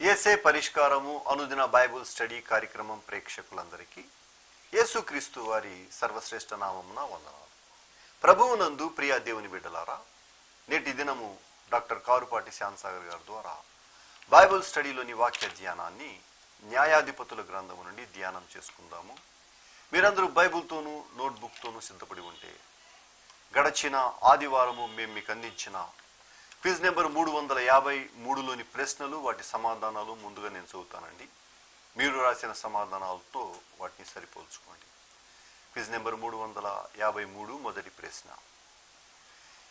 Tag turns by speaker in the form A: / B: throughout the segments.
A: ఏసే పరిష్కారము అనుదిన Bible study కార్యక్రమం ప్రేక్షకులందరికీ యేసుక్రీస్తు వారి సర్వశ్రేష్ఠ నామమున వందనాలు. ప్రభువునందు ప్రియా దేవుని బిడ్డలారా నేటి దినము డాక్టర్ కారుపాటి శ్యాంసాగర్ గారి ద్వారా బైబుల్ స్టడీలోని వాక్య ధ్యానాన్ని న్యాయాధిపతుల గ్రంథము నుండి ధ్యానం చేసుకుందాము. మీరందరూ బైబుల్తోనూ నోట్బుక్తోనూ సిద్ధపడి ఉంటే గడచిన ఆదివారము మేము మీకు అందించిన క్విజ్ నెంబర్ మూడు వందల యాభై మూడులోని ప్రశ్నలు వాటి సమాధానాలు ముందుగా నేను చదువుతానండి. మీరు రాసిన సమాధానాలతో వాటిని సరిపోల్చుకోండి. క్విజ్ నెంబర్ మూడు వందల యాభై మూడు మొదటి ప్రశ్న.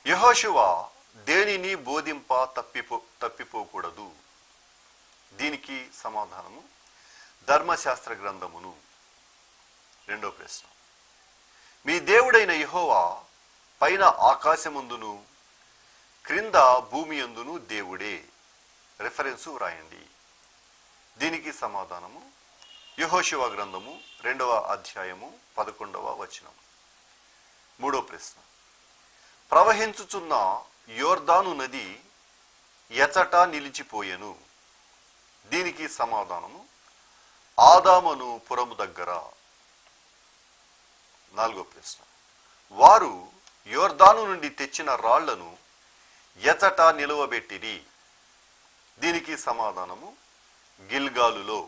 A: యహోశివ దేనిని బోధింప తప్పిపో తప్పిపోకూడదు? దీనికి సమాధానము ధర్మశాస్త్ర గ్రంథమును. రెండో ప్రశ్న. మీ దేవుడైన యహోవా పైన ఆకాశముందును క్రింద భూమి అందును దేవుడే. రెఫరెన్సు వ్రాయండి. దీనికి సమాధానము. యహోశివ గ్రంథము రెండవ అధ్యాయము పదకొండవ వచనం మూడో ప్రశ్న. ప్రవహించుచున్న యోర్దాను నది ఎచట నిలిచిపోయెను. దీనికి సమాధానము. ఆదామను పురము దగ్గర. నాలుగో ప్రశ్న. వారు యోర్దాను నుండి తెచ్చిన రాళ్ళను ఎచట నిలువబెట్టిరి. దీనికి సమాధానము గిల్గాలులో.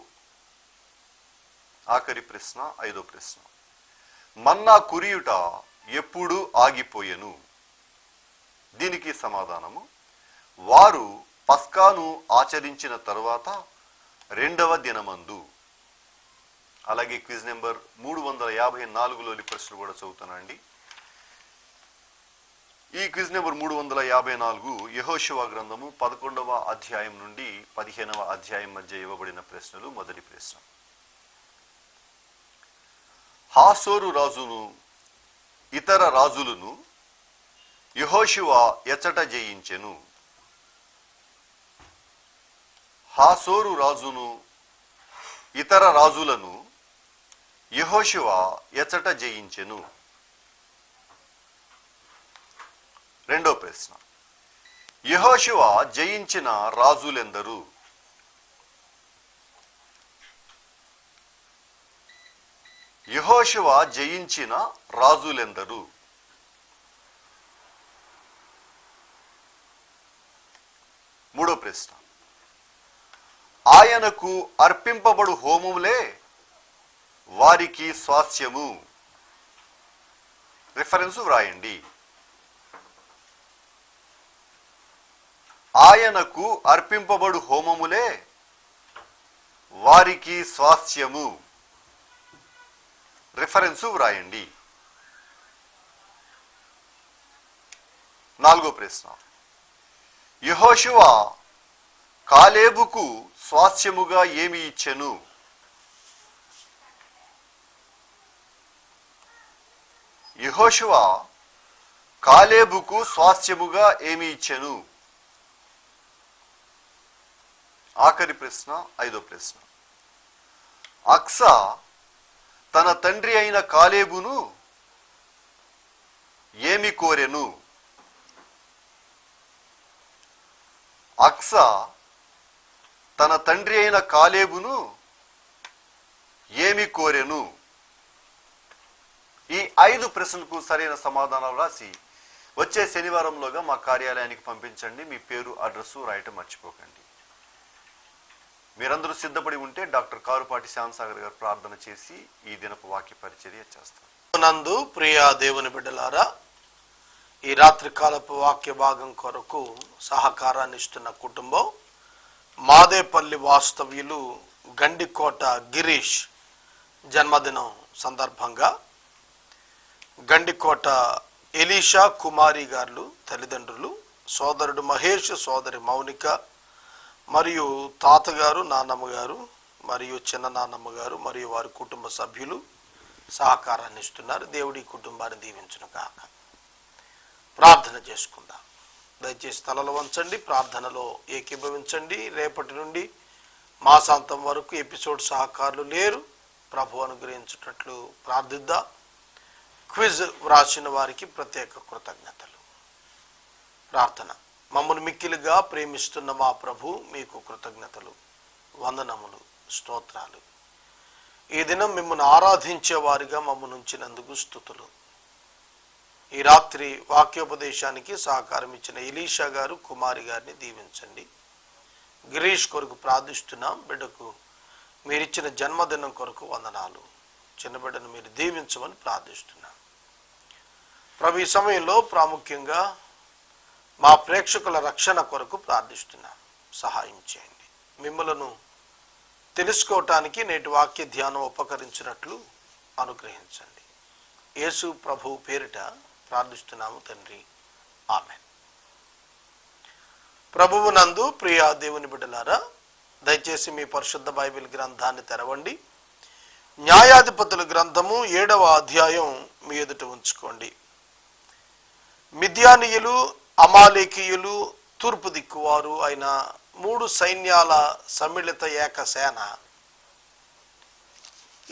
A: ఆఖరి ప్రశ్న ఐదో ప్రశ్న. మన్నా కురియుట ఎప్పుడు ఆగిపోయెను? దీనికి సమాధానము వారు పస్కాను ఆచరించిన తరువాత రెండవ దినమందు. అలాగే క్విజ్ నెంబర్ మూడు వందల యాభై నాలుగులోని ప్రశ్నలు కూడా చదువుతానండి. ఈ క్విజ్ నెంబర్ మూడు వందల యాభై నాలుగు యహోశివ గ్రంథము పదకొండవ అధ్యాయం నుండి పదిహేనవ అధ్యాయం మధ్య ఇవ్వబడిన ప్రశ్నలు మొదటి ప్రశ్న. హాసోరు రాజును ఇతర రాజులను యహోశివ ఎచ్చట జయించెను. హాసోరు రాజును ఇతర రాజులను యహోశివ ఎచ్చట జయించెను. రెండో ప్రశ్న. యహోశివ జయించిన రాజులెందరు? యహోశివ జయించిన రాజులెందరు? మూడో ప్రశ్న. ఆయనకు అర్పింపబడు హోమములే వారికి స్వాస్థ్యము. రిఫరెన్సు వ్రాయండి. ఆయనకు అర్పింపబడు హోమములే వారికి స్వాస్థ్యము. రిఫరెన్సు వ్రాయండి. నాలుగో ప్రశ్న. యహోశివ కాలేబుకు స్వాస్థ్యముగా ఏమి ఇచ్చెను? యహోశివ కాలేబుకు స్వాస్థ్యముగా ఏమి ఇచ్చెను? ఆఖరి ప్రశ్న ఐదో ప్రశ్న. అక్స తన తండ్రి అయిన కాలేబును ఏమి కోరెను? అక్స తన తండ్రి అయిన కాలేబును ఏమి కోరెను? ఈ ఐదు ప్రశ్నలకు సరైన సమాధానాలు రాసి వచ్చే శనివారంలోగా మా కార్యాలయానికి పంపించండి. మీ పేరు అడ్రస్సు రాయటం మర్చిపోకండి. మీరందరూ సిద్ధపడి ఉంటే డాక్టర్ కారుపాటి శ్యామసాగర్ గారు ప్రార్థన చేసి ఈ దినపు వాక్య పరిచర్య చేస్తారు.
B: నందు ప్రియ దేవుని బిడ్డలారా ఈ రాత్రి కాలపు వాక్య భాగం కొరకు సహకారాన్ని ఇస్తున్న కుటుంబం మాదేపల్లి వాస్తవ్యులు గండికోట గిరీష్ జన్మదినం సందర్భంగా గండికోట ఎలీషా కుమారి గారు తల్లిదండ్రులు సోదరుడు మహేష్ సోదరి మౌనిక మరియు తాతగారు నాన్నమ్మ గారు మరియు చిన్న నాన్నమ్మ గారు మరియు వారి కుటుంబ సభ్యులు సహకారాన్ని ఇస్తున్నారు. దేవుడి కుటుంబాన్ని దీవించును కాక ప్రార్థన చేసుకుందాం. దయచేసి తలలు వంచండి ప్రార్థనలో ఏకీభవించండి. రేపటి నుండి మాసాంతం వరకు ఎపిసోడ్ సహకారులు లేరు. ప్రభు అనుగ్రహించుటట్లు ప్రార్థిద్దాం. క్విజ్ వ్రాసిన వారికి ప్రత్యేక కృతజ్ఞతలు. ప్రార్థన. మమ్మల్ని మిక్కిలుగా ప్రేమిస్తున్న మా ప్రభు మీకు కృతజ్ఞతలు వందనములు స్తోత్రాలు. ఈ దినం మిమ్మల్ని ఆరాధించే వారిగా మమ్మల్ని ఉంచినందుకు స్థుతులు. ఈ రాత్రి వాక్యోపదేశానికి సహకారం ఇచ్చిన ఇలీషా గారు కుమారి గారిని దీవించండి. గిరీష్ కొరకు ప్రార్థిస్తున్నాం. బిడ్డకు మీరిచ్చిన జన్మదినం కొరకు వందనాలు. చిన్న బిడ్డను మీరు దీవించమని ప్రార్థిస్తున్నాం. ప్రభు ఈ సమయంలో ప్రాముఖ్యంగా మా ప్రేక్షకుల రక్షణ కొరకు ప్రార్థిస్తున్నాం. సహాయం చేయండి. మిమ్మలను తెలుసుకోవటానికి నేటి వాక్య ధ్యానం ఉపకరించినట్లు అనుగ్రహించండి. యేసు ప్రభు పేరిట ప్రార్థిస్తున్నాము తండ్రి. ఆమె ప్రభువు నందు ప్రియ దేవుని బిడ్డలారా దయచేసి మీ పరిశుద్ధ బైబిల్ గ్రంథాన్ని తెరవండి. న్యాయాధిపతుల గ్రంథము ఏడవ అధ్యాయం మీ ఎదుట ఉంచుకోండి. మిథ్యానీయులు అమాలేకీయులు తూర్పు దిక్కువారు అయిన మూడు సైన్యాల సమ్మిళిత ఏక సేన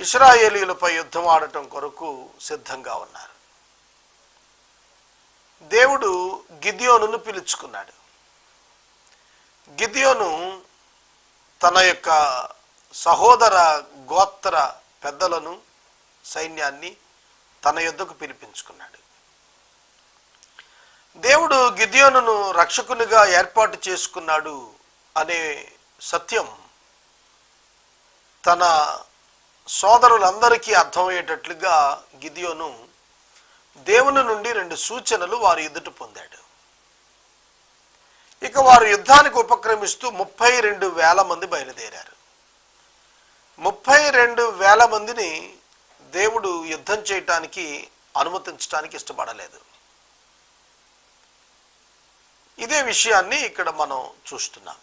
B: ఇస్రాయేలీలపై యుద్ధం ఆడటం కొరకు సిద్ధంగా ఉన్నారు. దేవుడు గిద్యోనును పిలుచుకున్నాడు. గిద్యోను తన యొక్క సహోదర గోత్ర పెద్దలను సైన్యాన్ని తన యుద్ధకు పిలిపించుకున్నాడు. దేవుడు గిద్యోనును రక్షకునిగా ఏర్పాటు చేసుకున్నాడు అనే సత్యం తన సోదరులందరికీ అర్థమయ్యేటట్లుగా గిదియోను దేవుని నుండి రెండు సూచనలు వారి ఎదుట పొందాడు. ఇక వారు యుద్ధానికి ఉపక్రమిస్తూ ముప్పై రెండు వేల మంది బయలుదేరారు. ముప్పై రెండు వేల మందిని దేవుడు యుద్ధం చేయటానికి అనుమతించడానికి ఇష్టపడలేదు. ఇదే విషయాన్ని ఇక్కడ మనం చూస్తున్నాం.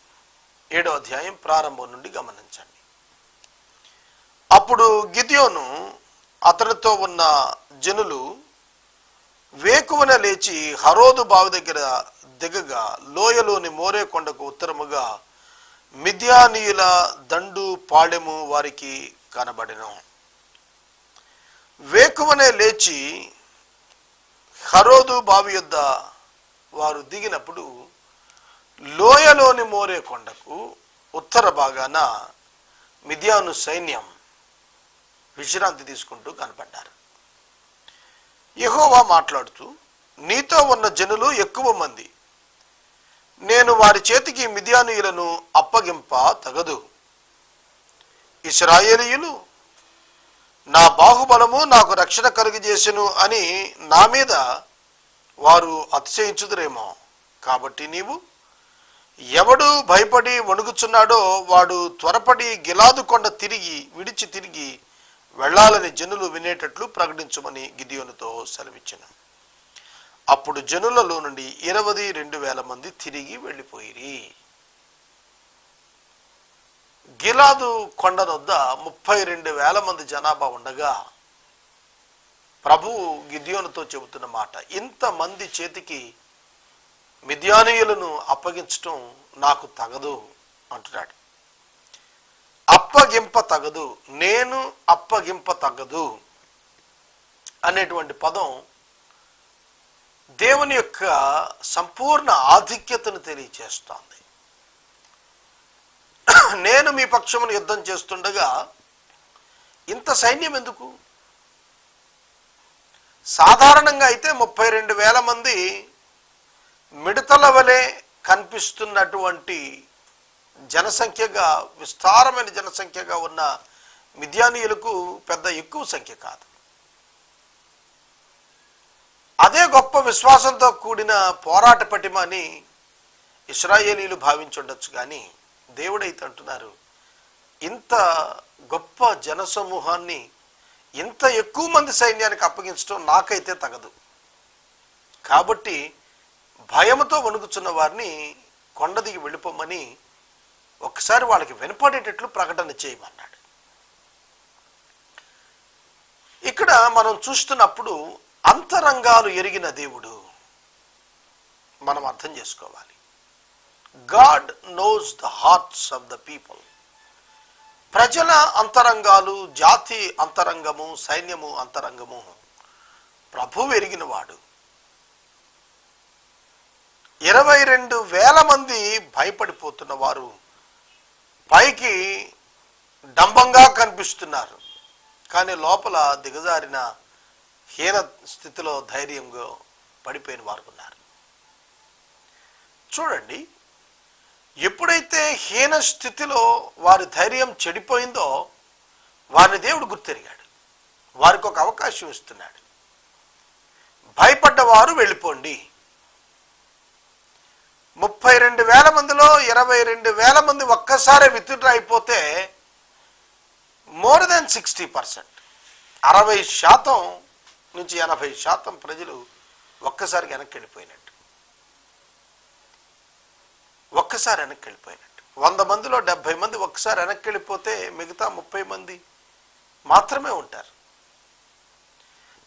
B: ఏడో అధ్యాయం ప్రారంభం నుండి గమనించండి. అప్పుడు గిద్యోను అతనితో ఉన్న జనులు వేకువన లేచి హరోదు బావి దగ్గర దిగగా లోయలోని మోరే కొండకు ఉత్తరముగా మిద్యానీయుల దండు పాడెము వారికి కనబడెను. వేకువనే లేచి హరోదు బావి యొద్ద వారు దిగినప్పుడు లోయలోని మోరే కొండకు ఉత్తర భాగాన మిథ్యాను సైన్యం విశ్రాంతి తీసుకుంటూ కనపడ్డారు. యహోవా మాట్లాడుతూ నీతో ఉన్న జనులు ఎక్కువ మంది. నేను వారి చేతికి మిథ్యానీయులను అప్పగింప తగదు. ఇస్రాయేలీయులు నా బాహుబలము నాకు రక్షణ కలుగజేసెను అని నా మీద వారు అతిశయించుదురేమో. కాబట్టి నీవు ఎవడు భయపడి వణుకుచున్నాడో వాడు త్వరపడి గిలాదు కొండ తిరిగి విడిచి తిరిగి వెళ్ళాలని జనులు వినేటట్లు ప్రకటించమని గిదియోనుతో సెలవిచ్చిన. అప్పుడు జనులలో నుండి ఇరవై రెండు వేల మంది తిరిగి వెళ్ళిపోయిరి. గిలాదు కొండనొద్ద ముప్పై రెండు వేల మంది జనాభా ఉండగా ప్రభువు గిద్యోనుతో చెబుతున్న మాట ఇంతమంది చేతికి మిద్యానీయులను అప్పగించటం నాకు తగదు అంటున్నాడు. అప్పగింప తగదు నేను అప్పగింప తగదు అనేటువంటి పదం దేవుని యొక్క సంపూర్ణ ఆధిక్యతను తెలియచేస్తోంది. నేను మీ పక్షమును యుద్ధం చేస్తుండగా ఇంత సైన్యం ఎందుకు? సాధారణంగా అయితే ముప్పై రెండు వేల మంది మిడతల వలె కనిపిస్తున్నటువంటి జనసంఖ్యగా విస్తారమైన జనసంఖ్యగా ఉన్న మిథ్యానీయులకు పెద్ద ఎక్కువ సంఖ్య కాదు. అదే గొప్ప విశ్వాసంతో కూడిన పోరాట పటిమ అని ఇస్రాయేలీలు భావించుండొచ్చు కానీ దేవుడైతే అంటున్నారు ఇంత గొప్ప జనసమూహాన్ని ఇంత ఎక్కువ మంది సైన్యానికి అప్పగించడం నాకైతే తగదు. కాబట్టి భయముతో వణుకుచున్న వారిని కొండ దిగి వెళ్ళిపోమని ఒకసారి వాళ్ళకి వినపడేటట్లు ప్రకటన చేయమన్నాడు. ఇక్కడ మనం చూస్తున్నప్పుడు అంతరంగాలు ఎరిగిన దేవుడు మనం అర్థం చేసుకోవాలి. God knows the hearts of the people. ప్రజల అంతరంగాలు జాతి అంతరంగము సైన్యము అంతరంగము ప్రభు ఎరిగినవాడు. ఇరవై రెండు వేల మంది భయపడిపోతున్న వారు పైకి డంబంగా కనిపిస్తున్నారు. కానీ లోపల దిగజారిన హీన స్థితిలో ధైర్యంగా పడిపోయిన వారు ఉన్నారు. చూడండి ఎప్పుడైతే హీన స్థితిలో వారి ధైర్యం చెడిపోయిందో వారిని దేవుడు గుర్తెరిగాడు. వారికి ఒక అవకాశం ఇస్తున్నాడు. భయపడ్డవారు వెళ్ళిపోండి. ముప్పై రెండు వేల మందిలో ఇరవై రెండు వేల మంది ఒక్కసారి విత్డ్రా అయిపోతే మోర్ దెన్ సిక్స్టీ పర్సెంట్. అరవై శాతం నుంచి ఎనభై శాతం ప్రజలు ఒక్కసారి వెనక్కి వెళ్ళిపోయినట్టు. ఒక్కసారి వెనక్కి వెళ్ళిపోయినట్టు. వంద మందిలో డెబ్బై మంది ఒక్కసారి వెనక్కి వెళ్ళిపోతే మిగతా ముప్పై మంది మాత్రమే ఉంటారు.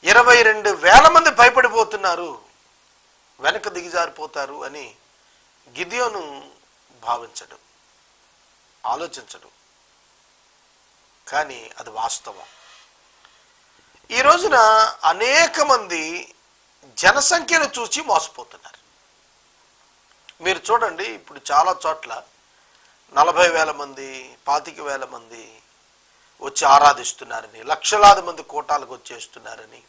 B: ఇరవై రెండు వేల మంది భయపడిపోతున్నారు. వెనక దిగజారిపోతారు అని గిదియోను భావించడు ఆలోచించడు. కానీ అది వాస్తవం. ఈ రోజున అనేక మంది జనసంఖ్యను చూసి మోసపోతున్నారు. మీరు చూడండి ఇప్పుడు చాలా చోట్ల నలభై వేల మంది పాతిక వేల మంది వచ్చి ఆరాధిస్తున్నారని లక్షలాది మంది కోటాలకు వచ్చేస్తున్నారని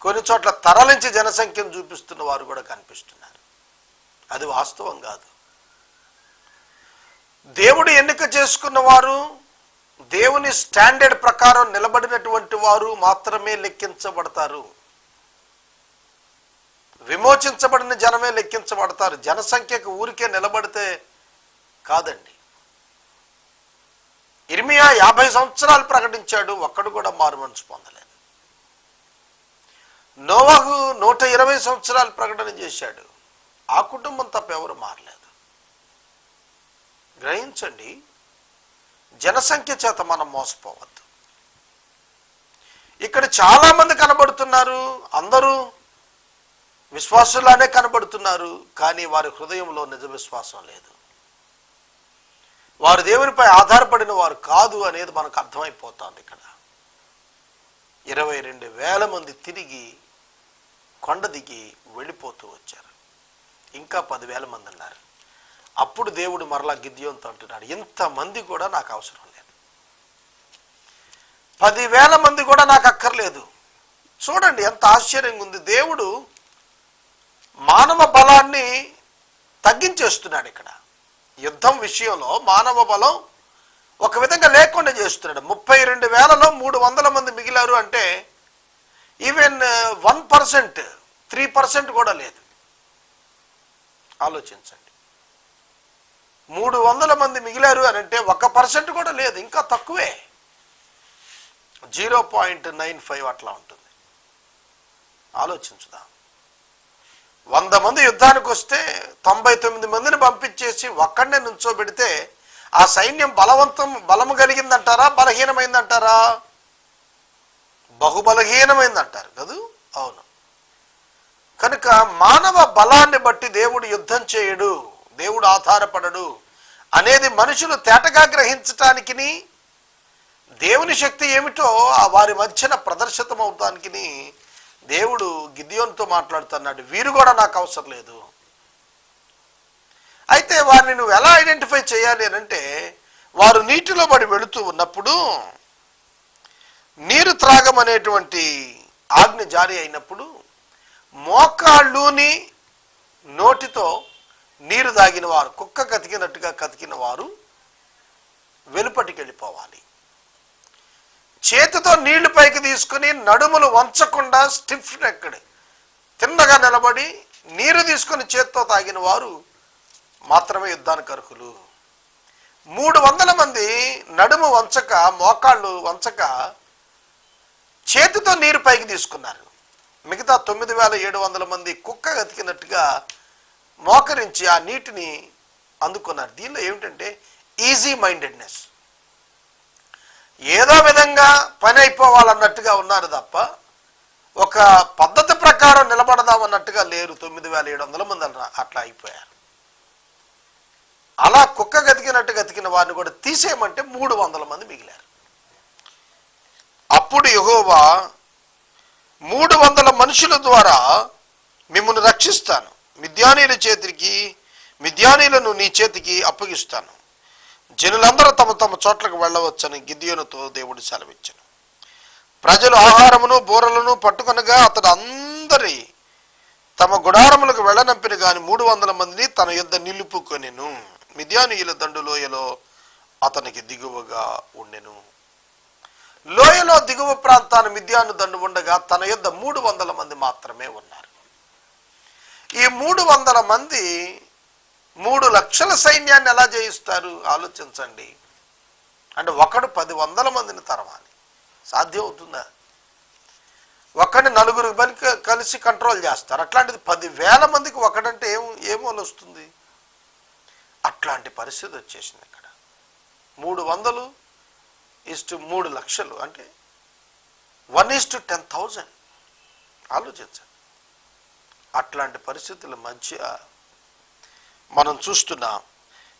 B: కొన్ని చోట్ల తరలించి జనసంఖ్యను చూపిస్తున్న వారు కూడా కనిపిస్తున్నారు. అది వాస్తవం కాదు. దేవుడు ఎన్నిక చేసుకున్న వారు దేవుని స్టాండర్డ్ ప్రకారం నిలబడినటువంటి వారు మాత్రమే లెక్కించబడతారు. విమోచించబడిన జనమే లెక్కించబడతారు. జనసంఖ్యకు ఊరికే నిలబడితే కాదండి. ఇర్మియా యాభై సంవత్సరాలు ప్రకటించాడు. ఒక్కడు కూడా మారు మనసు పొందలేదు. నోవాహు నూట ఇరవై సంవత్సరాలు ప్రకటన చేశాడు. ఆ కుటుంబం తప్ప ఎవరు మారలేదు. గ్రహించండి జనసంఖ్య చేత మనం మోసపోవద్దు. ఇక్కడ చాలా మంది కనబడుతున్నారు. అందరూ విశ్వాసులానే కనబడుతున్నారు కానీ వారి హృదయంలో నిజ విశ్వాసం లేదు. వారు దేవునిపై ఆధారపడిన వారు కాదు అనేది మనకు అర్థమైపోతుంది ఇక్కడ. ఇరవై రెండు వేల మంది తిరిగి కొండ దిగి వెళ్ళిపోతూ వచ్చారు. ఇంకా పదివేల మంది ఉన్నారు. అప్పుడు దేవుడు మరలా గిద్యోంతో అంటున్నాడు ఇంతమంది కూడా నాకు అవసరం లేదు. పదివేల మంది కూడా నాకు అక్కర్లేదు. చూడండి ఎంత ఆశ్చర్యంగా ఉంది. దేవుడు మానవ బలాన్ని తగ్గించేస్తున్నాడు ఇక్కడ. యుద్ధం విషయంలో మానవ బలం ఒక విధంగా లేకుండా చేస్తున్నాడు. ముప్పై రెండు వేలలో మూడు వందల మంది మిగిలారు అంటే even one percent three percent కూడా లేదు. ఆలోచించండి. మూడు వందల మంది మిగిలారు అని అంటే ఒక పర్సెంట్ కూడా లేదు ఇంకా తక్కువే. జీరో పాయింట్ నైన్ ఫైవ్ అట్లా ఉంటుంది. ఆలోచించుదాం. వంద మంది యుద్ధానికి వస్తే తొంభై తొమ్మిది మందిని పంపించేసి ఒక్కడనే నుంచోబెడితే ఆ సైన్యం బలవంతం బలము కలిగిందంటారా? బలహీనమైందంటారా? బహుబలహీనమైందంటారు కదూ? అవును. కనుక మానవ బలాన్ని బట్టి దేవుడు యుద్ధం చేయడు దేవుడు ఆధారపడడు అనేది మనుషులు తేటగా గ్రహించటానికి దేవుని శక్తి ఏమిటో ఆ వారి మధ్యన ప్రదర్శితమవుతానికి దేవుడు గిద్యోన్తో మాట్లాడుతున్నాడు. వీరు కూడా నాకు అవసరం లేదు. అయితే వారిని నువ్వు ఎలా ఐడెంటిఫై చేయాలి అని అంటే వారు నీటిలో పడి వెళుతూ ఉన్నప్పుడు నీరు త్రాగమనేటువంటి ఆజ్ఞ జారీ అయినప్పుడు మోకాళ్ళుని నోటితో నీరు దాగిన వారు కుక్క కతికినట్టుగా కతికిన వారు వెలుపటికి వెళ్ళిపోవాలి. చేతితో నీళ్ళు పైకి తీసుకుని నడుములు వంచకుండా స్టిఫ్ నెక్కడి తిన్నగా నిలబడి నీరు తీసుకుని చేత్తో తాగిన వారు మాత్రమే యుద్ధానికి అర్హులు. మూడు వందల మంది నడుము వంచక మోకాళ్ళు వంచక చేతితో నీరు పైకి తీసుకున్నారు. మిగతా తొమ్మిది వేల ఏడు వందల మంది కుక్క గతికినట్టుగా మోకరించి ఆ నీటిని అందుకున్నారు. దీనిలో ఏమిటంటే ఈజీ మైండెడ్నెస్ ఏదో విధంగా పని అయిపోవాలన్నట్టుగా ఉన్నారు తప్ప ఒక పద్ధతి ప్రకారం నిలబడదాం అన్నట్టుగా లేరు తొమ్మిది వేల ఏడు వందల మంది అట్లా అయిపోయారు. అలా కుక్క గతికినట్టు గతికిన వారిని కూడా తీసేయమంటే మూడు వందల మంది మిగిలారు. అప్పుడు యహోవా మూడు వందల మనుషుల ద్వారా మిమ్మల్ని రక్షిస్తాను. మిద్యానీల చేతికి మిద్యానీలను నీ చేతికి అప్పగిస్తాను. జనులందరూ తమ తమ చోట్లకు వెళ్ళవచ్చని గిద్యోనుతో దేవుడు సెలవిచ్చను ప్రజలు ఆహారమును బూరలను పట్టుకొనగా అతడు అందరి తమ గుడారములకు వెళ్ళనంపిన గాని మూడు వందల మందిని తన యుద్ధ నిలుపుకొనెను. మిద్యానీయుల దండు లోయలో అతనికి దిగువగా ఉండెను. లోయలో దిగువ ప్రాంతాన్ని మిద్యాను దండు ఉండగా తన యుద్ధ మూడు వందల మంది మాత్రమే ఉన్నారు. ఈ మూడు వందల మంది మూడు లక్షల సైన్యాన్ని ఎలా జయిస్తారు? ఆలోచించండి. అంటే ఒకడు పది వందల మందిని తరవాలి. సాధ్యం అవుతుందా ఒకడిని నలుగురు పనికి కలిసి కంట్రోల్ చేస్తారు. అట్లాంటిది పదివేల మందికి ఒకడంటే ఏం ఏమో వస్తుంది? అట్లాంటి పరిస్థితి వచ్చేసింది ఇక్కడ. మూడు వందలు ఇస్టు మూడు లక్షలు అంటే వన్ ఈస్టు టెన్ థౌజండ్. ఆలోచించండి. అట్లాంటి పరిస్థితుల మధ్య మనం చూస్తున్నాం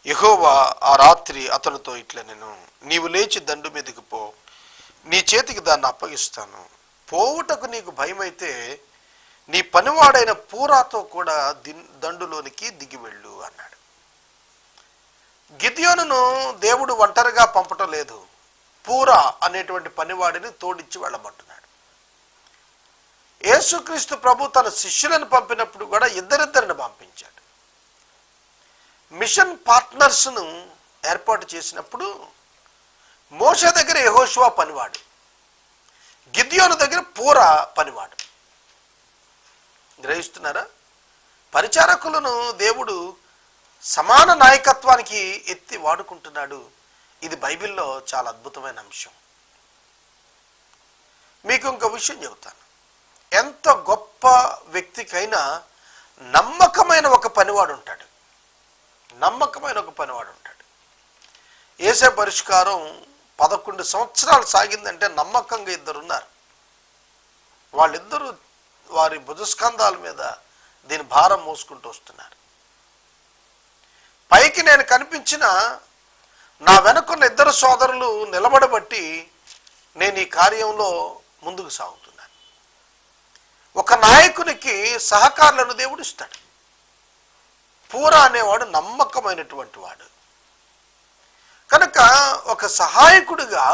B: యహోవా ఆ రాత్రి అతనితో ఇట్లా నేను నీవు లేచి దండు మీదకి పో నీ చేతికి దాన్ని అప్పగిస్తాను. పోవుటకు నీకు భయమైతే నీ పనివాడైన పూరాతో కూడా దిన్ దండులోనికి దిగి వెళ్ళు అన్నాడు. గిద్యోనును దేవుడు ఒంటరిగా పంపటం లేదు. పూరా అనేటువంటి పనివాడిని తోడిచ్చి వెళ్ళమంటున్నాడు. యేసుక్రీస్తు ప్రభు తన శిష్యులను పంపినప్పుడు కూడా ఇద్దరిద్దరిని పంపించాడు. మిషన్ పార్ట్నర్స్ను ఏర్పాటు చేసినప్పుడు మోష దగ్గర యహోశివా పనివాడు. గిద్యోను దగ్గర పూరా పనివాడు. గ్రహిస్తున్నారా? పరిచారకులను దేవుడు సమాన నాయకత్వానికి ఎత్తి వాడుకుంటున్నాడు. ఇది బైబిల్లో చాలా అద్భుతమైన అంశం. మీకు ఇంకో విషయం చెబుతాను. ఎంత గొప్ప వ్యక్తికైనా నమ్మకమైన ఒక పనివాడు ఉంటాడు. నమ్మకమైన ఒక పనివాడు ఉంటాడు. ఏసే పరిష్కారం పదకొండు సంవత్సరాలు సాగిందంటే నమ్మకంగా ఇద్దరు ఉన్నారు వాళ్ళిద్దరూ వారి భుజస్కంధాల మీద దీని భారం మోసుకుంటూ వస్తున్నారు. పైకి నేను కనిపించిన నా వెనుకున్న ఇద్దరు సోదరులు నిలబడబట్టి నేను ఈ కార్యంలో ముందుకు సాగుతున్నాను. ఒక నాయకునికి సహకారులను దేవుడు ఇస్తాడు. పూర అనేవాడు నమ్మకమైనటువంటి వాడు. కనుక ఒక సహాయకుడిగా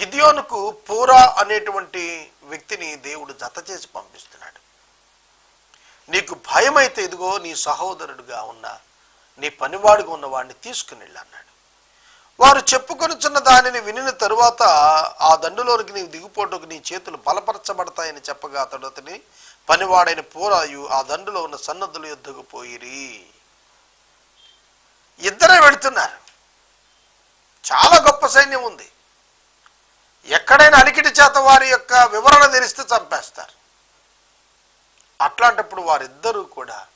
B: గిదియోనుకు పూరా అనేటువంటి వ్యక్తిని దేవుడు జత చేసి పంపిస్తున్నాడు. నీకు భయమైతే ఇదిగో నీ సహోదరుడుగా ఉన్న నీ పనివాడుగా ఉన్న వాడిని తీసుకుని వెళ్ళు అన్నాడు. వారు చెప్పుకొనుచున్న దానిని వినిన తరువాత ఆ దండులోనికి నీవు దిగుపోటుకు నీ చేతులు బలపరచబడతాయని చెప్పగా అతడు అతని పనివాడైన పూరాయు ఆ దండులో ఉన్న సన్నద్ధుల యుద్ధకు పోయిరి. ఇద్దరే వెళుతున్నారు. చాలా గొప్ప సైన్యం ఉంది. ఎక్కడైనా అలికిటి చేత వారి యొక్క వివరణ తెలిస్తే చంపేస్తారు. అట్లాంటప్పుడు వారిద్దరూ కూడా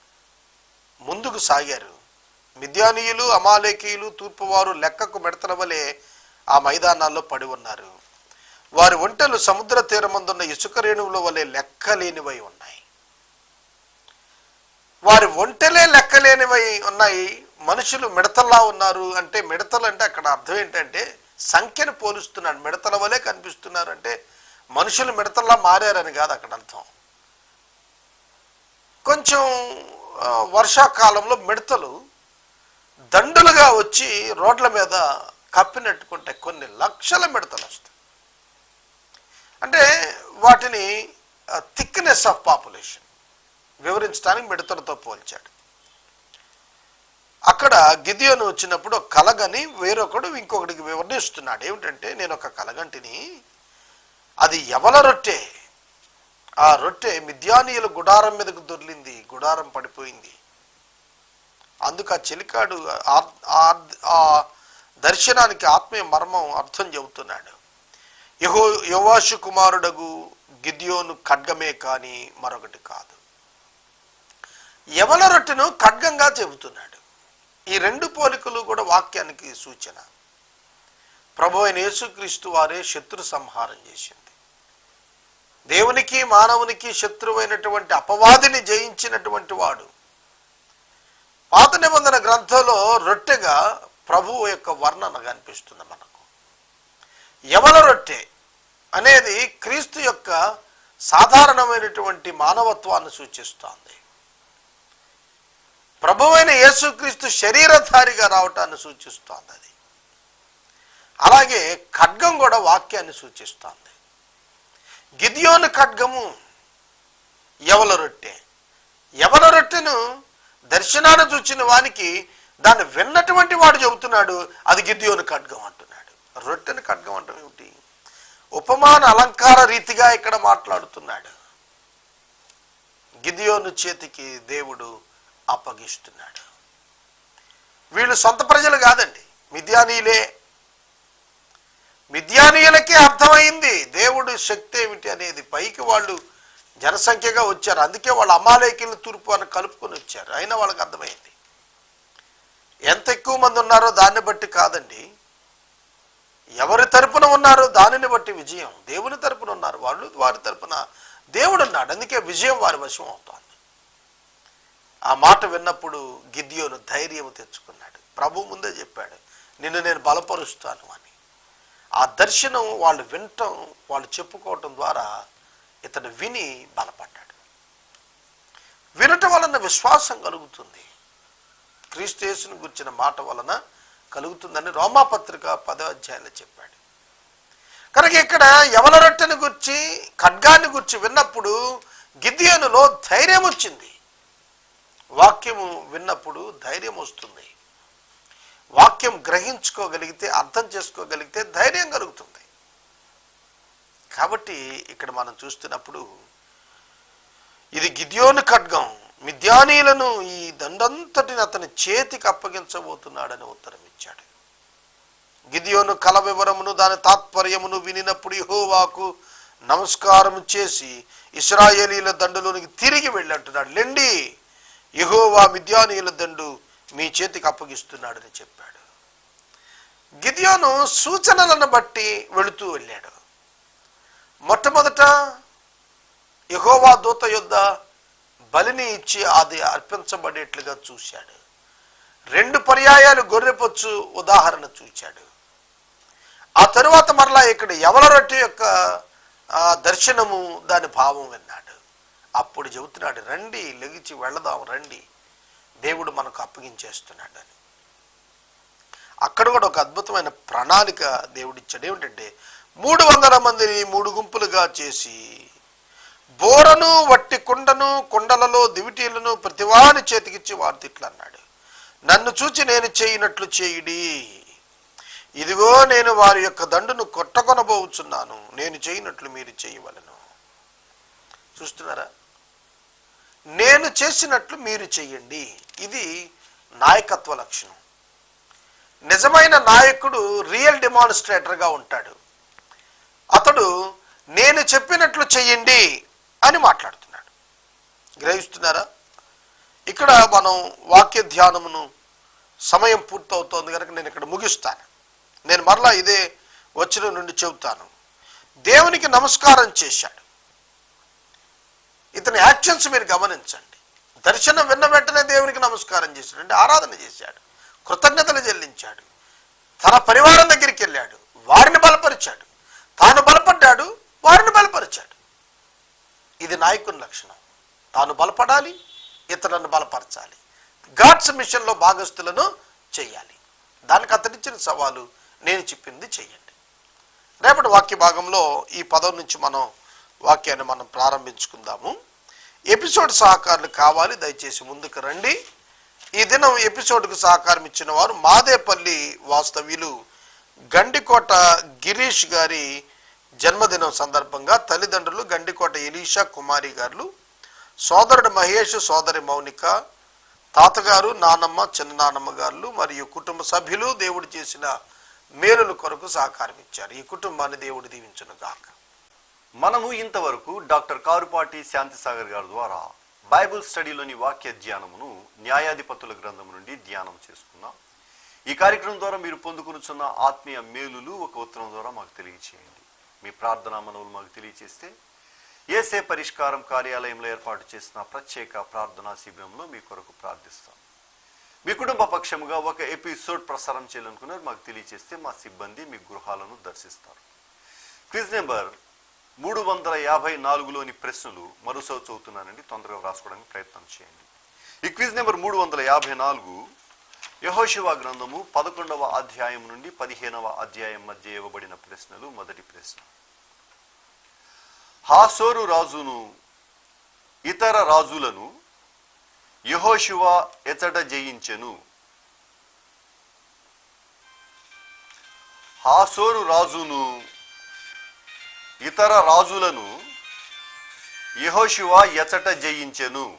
B: ముందుకు సాగారు. మిద్యానీయులు అమాలేకీయులు తూర్పువారు లెక్కకు మెడతల వలె ఆ మైదానాల్లో పడి ఉన్నారు. వారి ఒంటెలు సముద్ర తీరమందున్న ఇసుక రేణువుల వలె లెక్కలేనివై ఉన్నాయి. వారి ఒంటెలే లెక్కలేనివై ఉన్నాయి. మనుషులు మిడతల్లా ఉన్నారు అంటే మిడతలు అంటే అక్కడ అర్థం ఏంటంటే సంఖ్యను పోలుస్తున్నాడు మిడతల వలె కనిపిస్తున్నారు అంటే మనుషులు మిడతల్లా మారారని కాదు అక్కడ అర్థం. కొంచెం వర్షాకాలంలో మిడతలు దండులుగా వచ్చి రోడ్ల మీద కప్పినట్టుకుంటే కొన్ని లక్షల మిడతలు వస్తాయి అంటే వాటిని థిక్నెస్ ఆఫ్ పాపులేషన్ వివరించడానికి మిడతలతో పోల్చాడు. అక్కడ గిదియోను వచ్చినప్పుడు ఒక కలగని వేరొకడు ఇంకొకటికి వివరిస్తున్నాడు. ఏమిటంటే నేను ఒక కలగంటిని అది ఎవల రొట్టె? ఆ రొట్టె మిథ్యానీయుల గుడారం మీదకు దొర్లింది గుడారం పడిపోయింది. అందుకు ఆ చెలికాడు ఆ- ఆ దర్శనానికి ఆత్మీయ మర్మం అర్థం చెబుతున్నాడు. యహో యోవాషు కుమారుడగు గిద్యోను ఖడ్గమే కానీ మరొకటి కాదు. యమల రొట్టెను ఖడ్గంగా చెబుతున్నాడు. ఈ రెండు పోలికలు కూడా వాక్యానికి సూచన. ప్రభు అయిన యేసుక్రీస్తు వారే శత్రు సంహారం చేసింది. దేవునికి మానవునికి శత్రువైనటువంటి అపవాదిని జయించినటువంటి వాడు. పాత నిబంధన గ్రంథంలో రొట్టెగా ప్రభువు యొక్క వర్ణన కనిపిస్తుంది మనకు. యవల రొట్టె అనేది క్రీస్తు యొక్క సాధారణమైనటువంటి మానవత్వాన్ని సూచిస్తోంది. ప్రభువైన యేసుక్రీస్తు శరీరధారిగా రావటాన్ని సూచిస్తోంది అది. అలాగే ఖడ్గం కూడా వాక్యాన్ని సూచిస్తోంది. గిదియోను ఖడ్గము ఎవల రొట్టె? ఎవల రొట్టెను? దర్శనాన్ని చూచిన వానికి దాన్ని విన్నటువంటి వాడు చెబుతున్నాడు అది గిద్యోని ఖడ్గం అంటున్నాడు. రొట్టెను ఖడ్గం అంటే ఏమిటి? ఉపమాన అలంకార రీతిగా ఇక్కడ మాట్లాడుతున్నాడు. గిదియోను చేతికి దేవుడు అప్పగిస్తున్నాడు. వీళ్ళు సొంత ప్రజలు కాదండి. మిథ్యానీయులే మిథ్యానీయులకే అర్థమైంది దేవుడు శక్తి ఏమిటి అనేది. పైకి వాళ్ళు జనసంఖ్యగా వచ్చారు. అందుకే వాళ్ళు అమాలేకిలు తూర్పు అని కలుపుకొని వచ్చారు. అయినా వాళ్ళకి అర్థమైంది. ఎంత ఎక్కువ మంది ఉన్నారో దాన్ని బట్టి కాదండి. ఎవరి తరపున ఉన్నారో? దానిని బట్టి విజయం. దేవుని తరపున ఉన్నారు వాళ్ళు వారి తరపున దేవుడు ఉన్నాడు. అందుకే విజయం వారి వశం అవుతోంది. ఆ మాట విన్నప్పుడు గిద్యోను ధైర్యం తెచ్చుకున్నాడు. ప్రభు ముందే చెప్పాడు నిన్ను నేను బలపరుస్తాను అని. ఆ దర్శనం వాళ్ళు వినటం వాళ్ళు చెప్పుకోవటం ద్వారా ఇతను విని బలపడ్డాడు. వినటం వలన విశ్వాసం కలుగుతుంది. క్రీస్తు యేసును గుర్చిన మాట వలన కలుగుతుందని రోమాపత్రిక పదో అధ్యాయంలో చెప్పాడు. కనుక ఇక్కడ యవల రొట్టెని గుర్చి ఖడ్గాన్ని గుర్చి విన్నప్పుడు గిద్యోనులో ధైర్యం వచ్చింది. వాక్యము విన్నప్పుడు ధైర్యం వస్తుంది. వాక్యం గ్రహించుకోగలిగితే అర్థం చేసుకోగలిగితే ధైర్యం కలుగుతుంది. కాబట్టి ఇక్కడ మనం చూస్తున్నప్పుడు ఇది గిద్యోను ఖడ్గం. మిద్యానీలను ఈ దండంతటిని అతని చేతికి అప్పగించబోతున్నాడని ఉత్తరం ఇచ్చాడు గిదియోను కల వివరమును దాని తాత్పర్యమును వినినప్పుడు యెహోవాకు నమస్కారం చేసి ఇస్రాయేలీల దండులోనికి తిరిగి వెళ్ళంటున్నాడు లెండి యెహోవా మిద్యానీయుల దండు మీ చేతికి అప్పగిస్తున్నాడని చెప్పాడు. గిదియోను సూచనలను బట్టి వెళుతూ వెళ్ళాడు. మొట్టమొదట యెహోవా దూత యొద్ద బలిని ఇచ్చి అది అర్పించబడేట్లుగా చూశాడు. రెండు పర్యాయాలు గొర్రెపొచ్చు ఉదాహరణ చూచాడు ఆ తరువాత మరలా ఇక్కడ ఎవల రొట్టె యొక్క దర్శనము దాని భావం విన్నాడు. అప్పుడు చెబుతున్నాడు రండి లెగిచి వెళదాం రండి. దేవుడు మనకు అప్పగించేస్తున్నాడు అని అక్కడ కూడా ఒక అద్భుతమైన ప్రణాళిక దేవుడిచ్చాడు. ఏమిటంటే మూడు వందల మందిని మూడు గుంపులుగా చేసి బోరను వట్టి కుండను కుండలలో దివిటీలను ప్రతివాని చేతికిచ్చి వార్తిట్లు అన్నాడు నన్ను చూచి నేను చేయినట్లు చేయుడి. ఇదిగో నేను వారి యొక్క దండును కొట్టకొనబోచున్నాను. నేను చేయనట్లు మీరు చేయవలను. చూస్తున్నారా? నేను చేసినట్లు మీరు చెయ్యండి ఇది నాయకత్వ లక్షణం. నిజమైన నాయకుడు రియల్ డెమాన్స్ట్రేటర్గా ఉంటాడు. అతడు నేను చెప్పినట్లు చెయ్యండి అని మాట్లాడుతున్నాడు. గ్రహిస్తున్నారా? ఇక్కడ మనం వాక్య ధ్యానమును సమయం పూర్తవుతోంది కనుక నేను ఇక్కడ ముగిస్తాను. నేను మరలా ఇదే వచ్చిన నుండి చెబుతాను. దేవునికి నమస్కారం చేశాడు. ఇతని యాక్షన్స్ మీరు గమనించండి. దర్శనం విన్న వెంటనే దేవునికి నమస్కారం చేశాడు. అంటే ఆరాధన చేశాడు. కృతజ్ఞతలు చెల్లించాడు. తన పరివారం దగ్గరికి వెళ్ళాడు. వారిని బలపరిచాడు. తాను బలపడ్డాడు. వారిని బలపరిచాడు. ఇది నాయకుని లక్షణం. తాను బలపడాలి ఇతరులను బలపరచాలి. గాడ్స్ మిషన్లో భాగస్థులను చేయాలి. దానికి అతనిచ్చిన సవాలు నేను చెప్పింది చేయండి. రేపటి వాక్య భాగంలో ఈ పదం నుంచి మనం వాక్యాన్ని మనం ప్రారంభించుకుందాము. ఎపిసోడ్ సహకారులు కావాలి దయచేసి ముందుకు రండి. ఈ దినం ఎపిసోడ్కు సహకారం ఇచ్చిన వారు మాదేపల్లి వాస్తవ్యులు గండికోట గిరీష్ గారి జన్మదినం సందర్భంగా తల్లిదండ్రులు గండికోట ఇలీషా కుమారి గారు సోదరుడు మహేష్ సోదరి మౌనిక తాతగారు నానమ్మ చిన్న నానమ్మ గారు మరియు కుటుంబ సభ్యులు దేవుడు చేసిన మేలుల కొరకు సహకారం ఇచ్చారు. ఈ కుటుంబాన్ని దేవుడు దీవించును గాక
A: మనము ఇంతవరకు డాక్టర్ కారుపాటి శాంతిసాగర్ గారి ద్వారా బైబిల్ స్టడీలోని వాక్య ధ్యానమును న్యాయాధిపతుల గ్రంథం నుండి ధ్యానం చేసుకున్నాం. ఈ కార్యక్రమం ద్వారా మీరు పొందుకునుచున్న ఆత్మీయ మేలులు ఒక ఉత్తరం ద్వారా మాకు తెలియచేయండి. మీ ప్రార్థనా మనవులు మాకు తెలియచేస్తే ఏసే పరిష్కారం కార్యాలయంలో ఏర్పాటు చేసిన ప్రత్యేక ప్రార్థనా శిబిరంలో మీ కొరకు ప్రార్థిస్తాం. మీ కుటుంబ పక్షముగా ఒక ఎపిసోడ్ ప్రసారం చేయాలనుకున్నారు మాకు తెలియచేస్తే మా సిబ్బంది మీ గృహాలను దర్శిస్తారు. క్విజ్ నెంబర్ మూడు వందల యాభై నాలుగులోని ప్రశ్నలు మరోసారి చదువుతున్నానండి తొందరగా వ్రాసుకోవడానికి ప్రయత్నం చేయండి. ఈ క్విజ్ నెంబర్ మూడు వందల యాభై నాలుగు యహోశివ గ్రంథము పదకొండవ అధ్యాయం నుండి పదిహేనవ అధ్యాయం మధ్య ఇవ్వబడిన ప్రశ్నలు. మొదటి ప్రశ్న. హాసోరు రాజును ఇతర రాజులను యహోశివ ఎచట జయించెను. హాసోరు రాజును ఇతర రాజులను యహోశివ ఎచట జయించెను.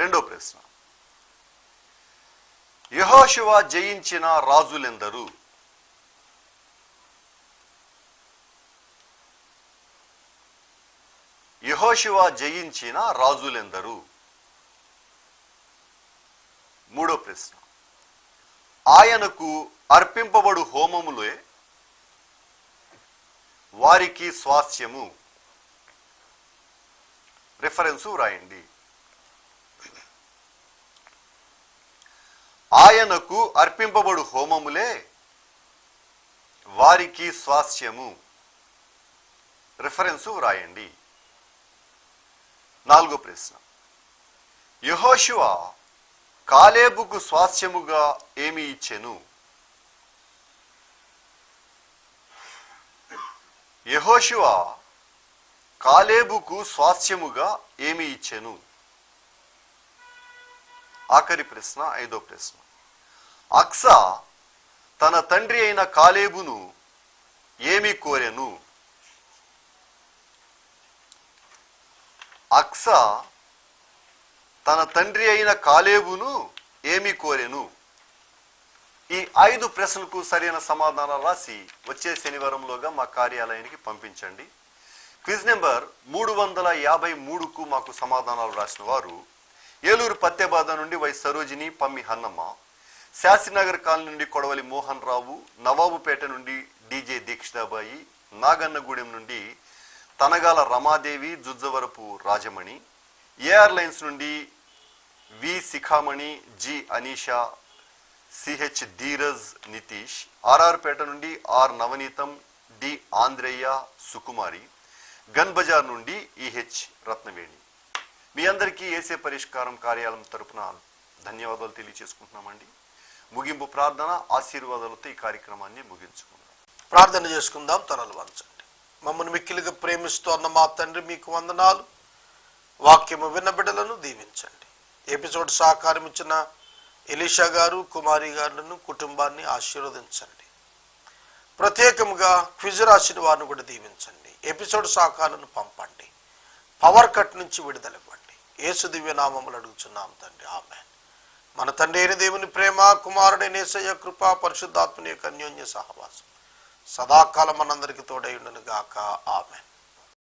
A: రెండో ప్రశ్న. యహోశివ జయించిన రాజులెందరు? యహోశివ జయించిన రాజులెందరు? మూడో ప్రశ్న. ఆయనకు అర్పింపబడు హోమములే వారికి స్వాస్థ్యము. రిఫరెన్సు రాయండి ఆయనకు అర్పింపబడు హోమములే వారికి స్వాస్థ్యము రిఫరెన్సు వ్రాయండి. నాలుగో ప్రశ్న. యహోశివ కాలేబుకు స్వాస్థ్యముగా ఏమి ఇచ్చెను? యహోశివ కాలేబుకు స్వాస్థ్యముగా ఏమి ఇచ్చెను? ఆఖరి ప్రశ్న ఐదో ప్రశ్న. అక్స తన తండ్రి అయిన కాలేబును ఏమి కోరెను? అక్స తన తండ్రి అయిన కాలేబును ఏమి కోరెను? ఈ ఐదు ప్రశ్నలకు సరైన సమాధానాలు రాసి వచ్చే శనివారంలోగా మా కార్యాలయానికి పంపించండి. క్విజ్ నెంబర్ మూడు వందల యాభై మూడుకు మాకు సమాధానాలు రాసిన వారు ఏలూరు పత్తెబాద నుండి వై సరోజిని పమ్మి హన్నమ్మ. శాస్త్రినగర్ కాలనీ నుండి కొడవలి మోహన్ రావు నవాబుపేట నుండి డీజే దీక్షితాబాయి నాగన్నగూడెం నుండి Tanagala Ramadevi Jujjavarapu Rajamani A R lines నుండి V Sikhamani G Anisha C H Dheeraj Nitish RRPeta నుండి R Navaneetham D Andhreya Sukumari Gun Bazar నుండి ఈహెచ్ రత్నవేణి. మీ అందరికీ ఏసే పరిష్కారం కార్యాలయం తరపున ధన్యవాదాలు తెలియజేసుకుంటున్నామండి ముగింపు ప్రార్థన ఆశీర్వాదాలతో ఈ కార్యక్రమాన్ని ముగించుకుందాం.
B: ప్రార్థన చేసుకుందాం తనలు వంచండి. మమ్మల్ని మిక్కిలిగా ప్రేమిస్తున్న మా తండ్రి మీకు వందనాలు. వాక్యము విన్న బిడ్డలను దీవించండి. ఎపిసోడ్ సహకారం ఇచ్చిన ఎలీషా గారు కుమారి గారులను కుటుంబాన్ని ఆశీర్వదించండి. ప్రత్యేకముగా క్విజ్ రాసిన వారిని కూడా దీవించండి. ఎపిసోడ్ సహకారాలను పంపండి. పవర్ కట్ నుంచి విడుదల యేసు దివ్యనామములు అడుగుచున్నాం తండ్రి. ఆమె మన తండ్రి అయిన దేవుని ప్రేమ కుమారుడైన నేసయ్య కృప పరిశుద్ధాత్మని యొక్క అన్యోన్య సహవాసం. సదాకాలం మనందరికీ తోడై గాక ఆమెన్.